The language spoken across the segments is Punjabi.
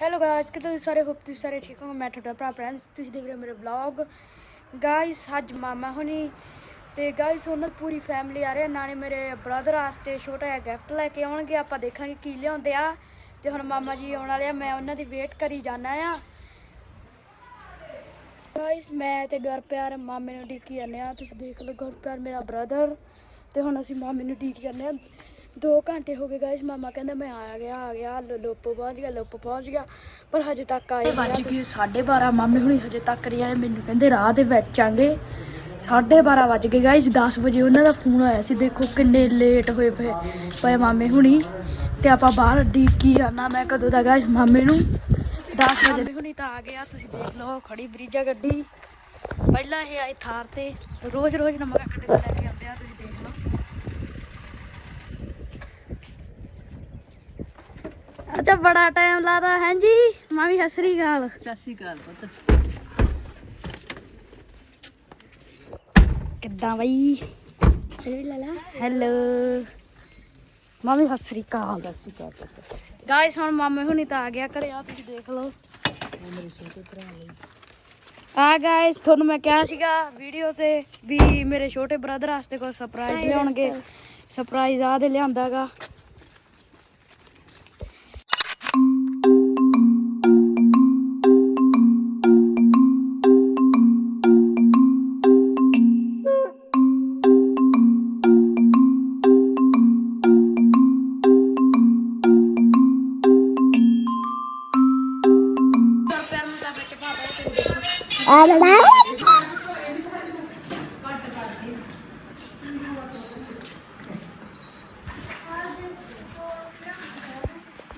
ਹੈਲੋ ਗਾਇਸ ਕਿਦਾਂ ਸਾਰੇ? ਹੋਪ ਤੁਸੀਂ ਸਾਰੇ ਠੀਕ ਹੋ ਮੈਂ ਤੁਹਾਡਾ ਭਰਾ ਫਰੈਂਡਸ ਤੁਸੀਂ ਦੇਖ ਰਹੇ ਹੋ ਮੇਰੇ ਵਲੌਗ ਗਾਇਸ ਅੱਜ ਮਾਮਾ ਹੁਣੀ ਤੇ ਗਾਇਸ ਉਹਨਾਂ ਦੀ ਪੂਰੀ ਫੈਮਿਲੀ ਆ ਰਹੀ ਹੈ। ਨਾਲੇ ਮੇਰੇ ਬ੍ਰਦਰ ਵਾਸਤੇ ਛੋਟਾ ਜਿਹਾ ਗਿਫਟ ਲੈ ਕੇ ਆਉਣਗੇ। ਆਪਾਂ ਦੇਖਾਂਗੇ ਕੀ ਲਿਆਉਂਦੇ ਆ। ਤੇ ਹੁਣ ਮਾਮਾ ਜੀ ਆਉਣ ਵਾਲੇ ਆ। ਮੈਂ ਉਹਨਾਂ ਦੀ ਵੇਟ ਕਰੀ ਜਾਣਾ ਆ। ਗਾਇਸ ਮੈਂ ਤੇ ਗੁਰਪਿਆਰ, ਮਾਮੇ ਨੂੰ ਡੀਕੀ ਜਾਂਦੇ ਆ। ਤੁਸੀਂ ਦੇਖ ਲਓ ਗੁਰਪਿਆਰ ਮੇਰਾ ਬ੍ਰਦਰ ਤੇ ਹੁਣ ਅਸੀਂ ਮਾਮੇ ਨੂੰ ਡੀਕ ਜਾਂਦੇ ਆ। 2 ਘੰਟੇ ਹੋ ਗਏ ਗਾਇਸ ਮਾਮਾ ਕਹਿੰਦਾ ਮੈਂ ਆ ਗਿਆ ਆ ਗਿਆ ਲੋਪੋ ਪਹੁੰਚ ਗਿਆ ਲੋਪੋ ਪਹੁੰਚ ਗਿਆ ਪਰ ਹਜੇ ਤੱਕ ਆਏ ਵੱਜ ਗਏ 12:30 ਮਾਮੇ ਹੁਣੀ ਹਜੇ ਤੱਕ ਨਹੀਂ ਆਏ ਮੈਨੂੰ ਕਹਿੰਦੇ ਰਾਹ ਦੇ ਵਿੱਚ ਆਂਗੇ। 12:30 ਵੱਜ ਗਏ ਗਾਇਸ 10 ਵਜੇ ਉਹਨਾਂ ਦਾ ਫੋਨ ਆਇਆ ਸੀ ਦੇਖੋ ਕਿੰਨੇ ਲੇਟ ਹੋਏ ਪਏ ਪਏ ਮਾਮੇ ਹੁਣੀ। ਤੇ ਆਪਾਂ ਬਾਹਰ ਡੀਕੀ ਆਣਾ ਮੈਂ ਕਦੋਂ ਦਾ ਗਾਇਸ ਮਾਮੇ ਨੂੰ 10 ਵਜੇ ਹੁਣੀ ਤਾਂ ਆ ਗਿਆ ਤੁਸੀਂ ਦੇਖ ਲਓ ਖੜੀ ਬਰੀਜਾ ਗੱਡੀ। ਪਹਿਲਾਂ ਇਹ ਆਏ ਥਾਰ ਤੇ ਰੋਜ਼ ਰੋਜ਼ ਨਮਕ ਕੱਢ ਕੇ ਲੈ ਕੇ ਆਉਂਦੇ ਆ ਤੁਸੀਂ ਅੱਛਾ ਬੜਾ ਟਾਈਮ ਲਾਦਾ ਹੈ ਜੀ ਮਾਮੀ ਹਸਰੀ ਗਾਲ ਸਤਿ ਸ਼੍ਰੀ ਅਕਾਲ ਪੁੱਤ। ਕਿੱਦਾਂ ਬਈ? ਲਾਲਾ ਹੈਲੋ ਮਾਮੀ ਹਸਰੀ ਕਾਲ ਸਤਿ ਸ਼੍ਰੀ ਅਕਾਲ ਪੁੱਤ। ਗਾਇਸ ਹੁਣ ਮਾਮੇ ਹੁਣੀ ਤਾਂ ਆ ਗਿਆ ਘਰੇ ਆ ਤੁਸੀਂ ਦੇਖ ਲਓ। ਮੇਰੇ ਛੋਟੇ ਭਰਾ ਲਈ। ਆ ਗਾਇਸ ਤੁਹਾਨੂੰ ਮੈਂ ਕਿਹਾ ਸੀਗਾ ਵੀਡੀਓ ਤੇ ਵੀ ਮੇਰੇ ਛੋਟੇ ਬ੍ਰਦਰ ਵਾਸਤੇ ਕੋਈ ਸਰਪ੍ਰਾਈਜ਼ ਲਿਆਉਣਗੇ। ਸਰਪ੍ਰਾਈਜ਼ ਆ ਦੇ ਲਿਆਂਦਾਗਾ ਦੇਖੋ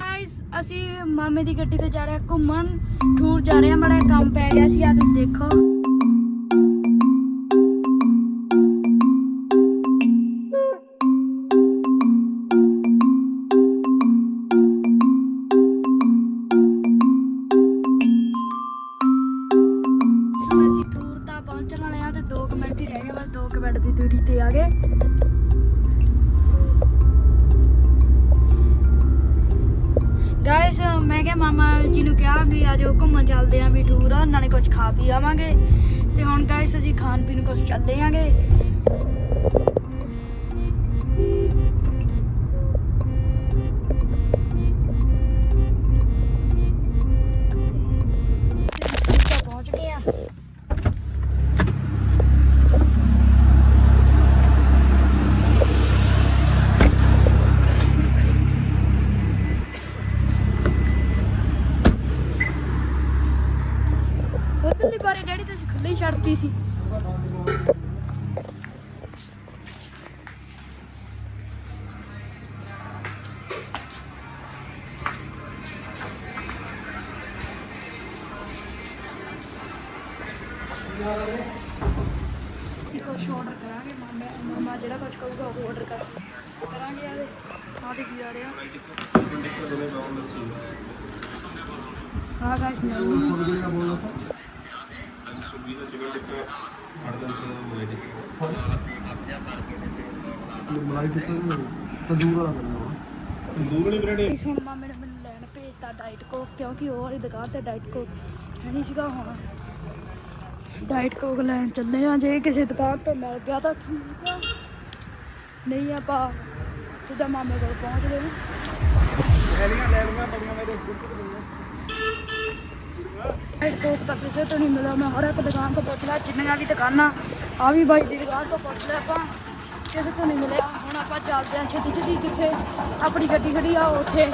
ਗਾਇਸ ਅਸੀਂ ਮਾਮੇ ਦੀ ਗੱਡੀ ਤੇ ਜਾ ਰਹੇ ਹਾਂ, ਘੁੰਮਣ। ਟੂਰ ਜਾ ਰਹੇ ਹਾਂ ਬੜਾ ਕੰਮ ਪੈ ਗਿਆ ਸੀ ਆ ਤੁਸੀਂ ਦੇਖੋ। ਦੀ ਦੂਰੀ ਤੇ ਆ ਗਏ ਗਾਇਸ ਮੈਂ ਕਿਹਾ, ਮਾਮਾ ਜੀ ਨੂੰ ਕਿਹਾ ਵੀ ਆ ਜਾਓ ਘੁੰਮਣ ਚੱਲਦੇ ਆਂ ਵੀ ਟੂਰ ਆ ਨਾਲੇ ਕੁਝ ਖਾ ਪੀ ਆਵਾਂਗੇ। ਤੇ ਹੁਣ ਗਾਇਸ ਅਸੀਂ ਖਾਣ ਪੀਣ ਕੁਝ ਚੱਲੇ ਆਂਗੇ। ਅਸੀਂ ਕੁਛ ਆਰਡਰ ਕਰਾਂਗੇ, ਮਾਮਾ ਮਾਮਾ ਜਿਹੜਾ ਕੁਝ ਕਹੂਗਾ ਉਹ ਆਰਡਰ ਕਰ ਕਰਾਂਗੇ ਆਦੇ ਆਹ ਕੀ ਆ ਰਿਹਾ ਹਾਂ ਗਾਇਸ ਮੈਂ ਮਲਾਈ ਟਿੱਕਾ ਤੰਦੂਰ ਵਾਲਾ ਕਰਨਾ ਤੰਦੂਰ ਵਾਲੀ ਬ੍ਰੈਡ ਇਸ ਹੁਣ ਮਾਮੇ ਨੇ ਮੈਨੂੰ ਲੈਣ ਭੇਜਤਾ ਡਾਈਟ ਕੋਕ ਕਿਉਂਕਿ ਉਹ ਵਾਲੀ ਦੁਕਾਨ ਤੇ ਡਾਈਟ ਕੋਕ ਹੈ ਨਹੀਂ ਸੀਗਾ ਹੁਣ। ਡਾਈਟ ਕੋਕ ਲੈਣ ਚੱਲੇ ਆ ਜੇ ਕਿਸੇ ਦੁਕਾਨ ਤੋਂ ਮਿਲ ਗਿਆ ਤਾਂ ਠੀਕ ਆ। ਨਹੀਂ ਆਪਾਂ ਸਿੱਧਾ ਮਾਮੇ ਕੋਲ ਪਹੁੰਚ ਗਏ। ਲੈਣੀਆਂ ਲੈਣੀਆਂ ਬੜੀਆਂ ਮੇਰੇ ਡਾਈਟ ਕੋਕ ਤਾਂ ਕਿਸੇ ਤੋਂ ਨਹੀਂ ਮਿਲਿਆ ਮੈਂ ਹਰ ਇੱਕ ਦੁਕਾਨ ਤੋਂ ਪੁੱਛ ਲਿਆ ਜਿੰਨੀਆਂ ਵੀ ਦੁਕਾਨਾਂ ਆ ਵੀ ਬਾਈ ਦੀ ਦੁਕਾਨ ਤੋਂ ਪੁੱਛ ਲਿਆ ਆਪਾਂ ਕਿਸੇ ਤੋਂ ਨਹੀਂ ਮਿਲਿਆ। ਹੁਣ ਆਪਾਂ ਚੱਲਦੇ ਹਾਂ ਛੇਤੀ ਛੇਤੀ ਜਿੱਥੇ ਆਪਣੀ ਗੱਡੀ ਖੜੀ ਆ ਉੱਥੇ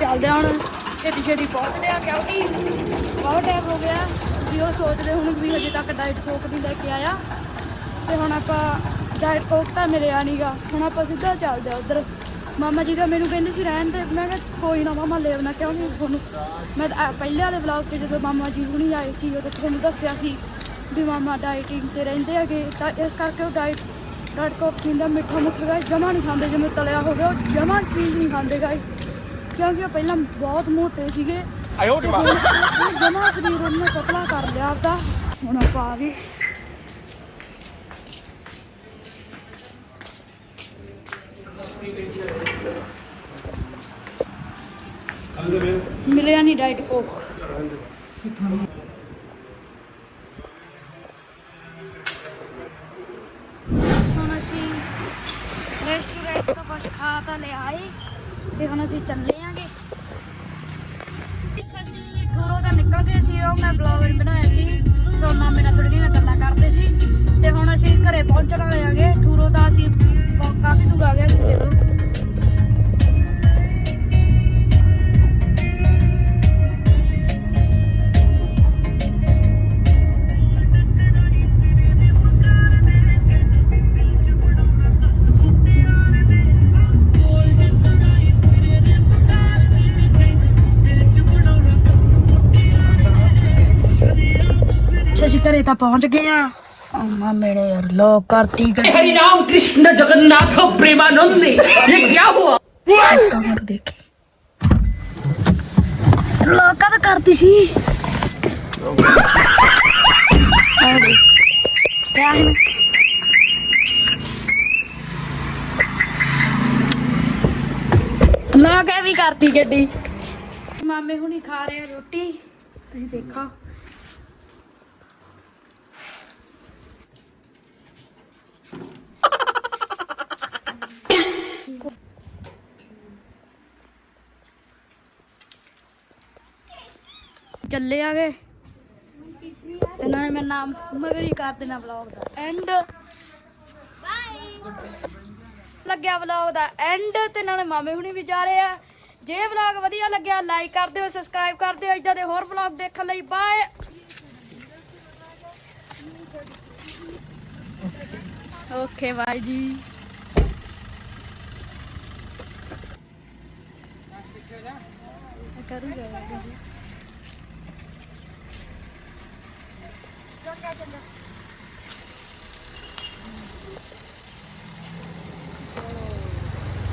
ਚੱਲਦੇ ਹਾਂ ਹੁਣ। ਛੇਤੀ ਛੇਤੀ ਪਹੁੰਚਦੇ ਆ ਕਿਉਂਕਿ ਬਹੁਤ ਟਾਈਮ ਹੋ ਗਿਆ। ਵੀ ਉਹ ਸੋਚ ਰਹੇ ਹੁਣ ਵੀ ਹਜੇ ਤੱਕ ਡਾਈਟ ਕੋਕ ਨਹੀਂ ਲੈ ਕੇ ਆਇਆ। ਤੇ ਹੁਣ ਆਪਾਂ ਡਾਈਟ ਕੋਕ ਤਾਂ ਮਿਲਿਆ ਨਹੀਂਗਾ ਹੁਣ ਆਪਾਂ ਸਿੱਧਾ ਚੱਲਦੇ ਆ ਉਧਰ। ਮਾਮਾ ਜੀ ਦਾ ਮੈਨੂੰ ਕਹਿੰਦੇ ਸੀ ਰਹਿਣ ਦੇ। ਮੈਂ ਕਿਹਾ ਕੋਈ ਨਾ ਮਾਮਾ ਲੈ ਆਉਣਾ ਕਿਉਂਕਿ ਤੁਹਾਨੂੰ? ਮੈਂ ਤਾਂ, ਅਹ, ਪਹਿਲੇ ਵਾਲੇ ਵਲੌਗ 'ਤੇ ਜਦੋਂ ਮਾਮਾ ਜੀ ਹੁਣੀ ਆਏ ਸੀ ਉਦੋਂ ਤੁਹਾਨੂੰ ਦੱਸਿਆ ਸੀ ਵੀ ਮਾਮਾ ਡਾਈਟਿੰਗ ਤੇ ਰਹਿੰਦੇ ਹੈਗੇ। ਤਾਂ ਇਸ ਕਰਕੇ ਉਹ ਡਾਈਟ ਡਾਈਟ ਕੋਕ ਪੀਂਦਾ ਮਿੱਠਾ ਮੁੱਠਾ ਜਮਾ ਨਹੀਂ ਖਾਂਦੇ। ਜਿਵੇਂ ਤਲਿਆ ਹੋ ਗਿਆ ਉਹ ਜਮਾ ਚੀਜ਼ ਨਹੀਂ ਖਾਂਦੇ ਗਾਇਸ ਕਿਉਂਕਿ ਉਹ ਪਹਿਲਾਂ ਬਹੁਤ ਮੋਟੇ ਸੀਗੇ। ਆਇਓ ਜਮਾ। ਸਰੀਰ ਉਹਨੇ ਪਤਲਾ ਕਰ ਲਿਆ ਆਪਦਾ। ਹੁਣ ਆਪਾਂ ਆ ਗਏ ਮਿਲਿਆ ਨਹੀਂ ਡਾਈਟ ਕੋਕ। ਹੁਣ ਅਸੀਂ ਰੈਸਟੋਰੈਂਟ ਤੋਂ ਕੁਝ ਖਾ ਤਾਂ ਲਿਆ ਆਏ ਤੇ ਹੁਣ ਅਸੀਂ ਚੱਲੇ ਅਸੀਂ ਠੂਰੋ ਤਾਂ ਨਿਕਲ ਗਏ ਸੀ ਉਹ, ਮੈਂ ਵਲੌਗ ਬਣਾਇਆ ਸੀ। ਸੋ ਮਾਮੇ ਨਾਲ ਥੋੜੀ ਜਿਹੀਆਂ ਗੱਲਾਂ ਕਰਦੇ ਸੀ। ਤੇ ਹੁਣ ਅਸੀਂ ਘਰੇ ਪਹੁੰਚਣ ਵਾਲੇ ਆਂਗੇ ਠੂਰੋ ਤਾਂ ਅਸੀਂ ਕਾਫੀ ਦੂਰ ਆ ਗਏ ਦੇਖ ਘਰੇ ਤਾਂ ਪਹੁੰਚ ਗਏ ਆ। ਅਮਾ ਮੇਰੇ ਯਾਰ ਲੋਕ ਕਰਤੀ ਗੱਡੀ। ਹਰੀ ਰਾਮ ਕ੍ਰਿਸ਼ਨ ਜਗਨਨਾਥ ਪ੍ਰੇਮਾਨੰਦ ਇਹ ਕੀ ਹੋਆ? ਕਮਰ ਦੇਖੀ। ਲੋਕਾਂ ਤਾਂ ਕਰਤੀ ਸੀ। ਲੋਕਾਂ ਵੀ ਕਰਤੀ ਗੱਡੀ। ਮਾਮੇ ਹੁਣੀ ਖਾ ਰਹੇ ਆ ਰੋਟੀ। ਤੁਸੀਂ ਦੇਖੋ। ਚੱਲੇ ਆ ਗਏ ਤੇ ਨਾਲੇ ਨਾਮ ਮਗਰੀ ਕਰ ਦੇਣਾ ਵਲੌਗ ਦਾ। ਐਂਡ ਲੱਗਿਆ ਵਲੌਗ ਦਾ ਐਂਡ ਤੇ ਨਾਲੇ ਮਾਮੇ ਹੁਣੀ ਵੀ ਜਾ ਰਹੇ ਆ। ਜੇ ਵਲੌਗ ਵਧੀਆ ਲੱਗਿਆ ਲਾਈਕ ਕਰ ਦਿਓ ਸਬਸਕ੍ਰਾਈਬ ਕਰ ਦਿਓ ਇਦਾਂ ਦੇ ਹੋਰ ਵਲੌਗ ਦੇਖਣ ਲਈ ਬਾਏ ਓਕੇ ਬਾਈ ਜੀ। ਕਰੂਗਾ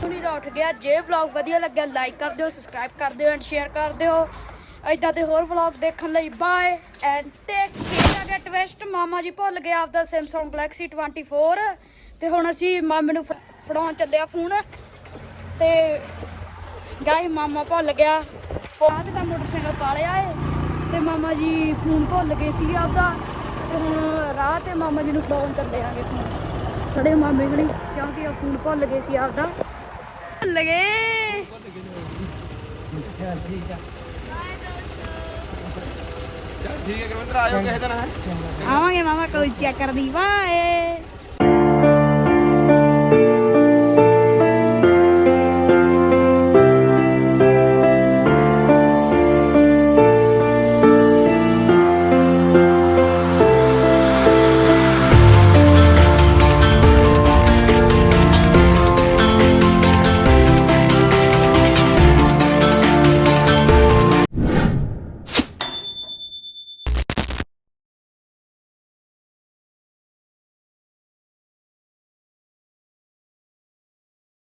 ਹੁਣੀ ਦਾ ਉੱਠ ਗਿਆ। ਜੇ ਵਲੌਗ ਵਧੀਆ ਲੱਗਿਆ ਲਾਈਕ ਕਰ ਦਿਓ ਸਬਸਕ੍ਰਾਈਬ ਕਰ ਦਿਓ ਐਂਡ ਸ਼ੇਅਰ ਕਰ ਦਿਓ। ਇਦਾਂ ਦੇ ਹੋਰ ਵਲੌਗ ਦੇਖਣ ਲਈ ਬਾਏ ਐਂਡ ਟੇਕ ਕੇਅਰ ਅਗੇ ਟਵਿਸਟ ਮਾਮਾ ਜੀ ਭੁੱਲ ਗਿਆ ਆਪਦਾ Samsung Galaxy 24 ਤੇ ਹੁਣ ਅਸੀਂ ਮਾਮੇ ਨੂੰ ਫ- ਫੜਾਉਣ ਚੱਲਿਆ ਫੋਨ ਤੇ ਗਾਈ ਮਾਮਾ ਭੁੱਲ ਗਿਆ। ਬਾਅਦ ਤੇ ਤਾਂ ਮੋਟਰਸਾਈਕਲ ਪਾਲਿਆ ਏ। ਤੇ ਮਾਮਾ ਜੀ ਫੋਨ ਭੁੱਲ ਗਏ ਸੀ ਆਪਦਾ। ਤੇ ਹੁਣ ਰਾਹ ਤੇ ਮਾਮਾ ਜੀ ਨੂੰ ਫੜਾਉਣ ਚੱਲੇ ਆਂਗੇ ਫੋਨ ਖੜੇ ਮਾਮੇ ਹੁਣੀ ਕਿਉਂਕਿ ਉਹ ਫੋਨ ਭੁੱਲ ਗਏ ਸੀ ਆਪਦਾ। ਭੁੱਲ ਗਏ। ਠੀਕ ਹੈ ਗੁਰਵਿੰਦਰ ਆਇਓ ਕਿਸੇ ਦਿਨ ਹੈ। ਆਵਾਂਗੇ ਮਾਮਾ ਕੋਈ ਚੈੱਕ ਕਰਦੀ ਬਾਏ।